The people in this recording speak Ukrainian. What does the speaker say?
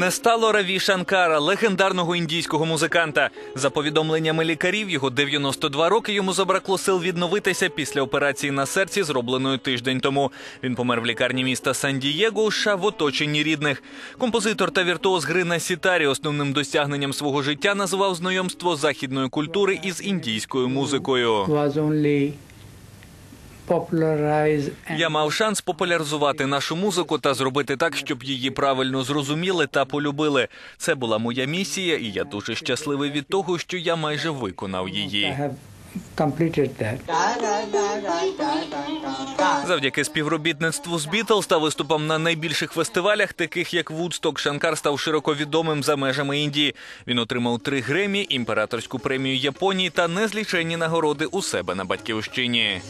Не стало Раві Шанкара, легендарного індійського музиканта. За повідомленнями лікарів, його 92 роки йому забракло сил відновитися після операції на серці, зробленої тиждень тому. Він помер в лікарні міста Сан-Дієго США в оточенні рідних. Композитор та віртуоз гри на сітарі основним досягненням свого життя називав знайомство західної культури із індійською музикою. Я мав шанс популяризувати нашу музику та зробити так, щоб її правильно зрозуміли та полюбили. Це була моя місія, і я дуже щасливий від того, що я майже виконав її. Завдяки співробітництву з Бітлз та виступам на найбільших фестивалях, таких як Вудсток, Шанкар став широко відомим за межами Індії. Він отримав три Гремі, імператорську премію Японії та незліченні нагороди у себе на батьківщині.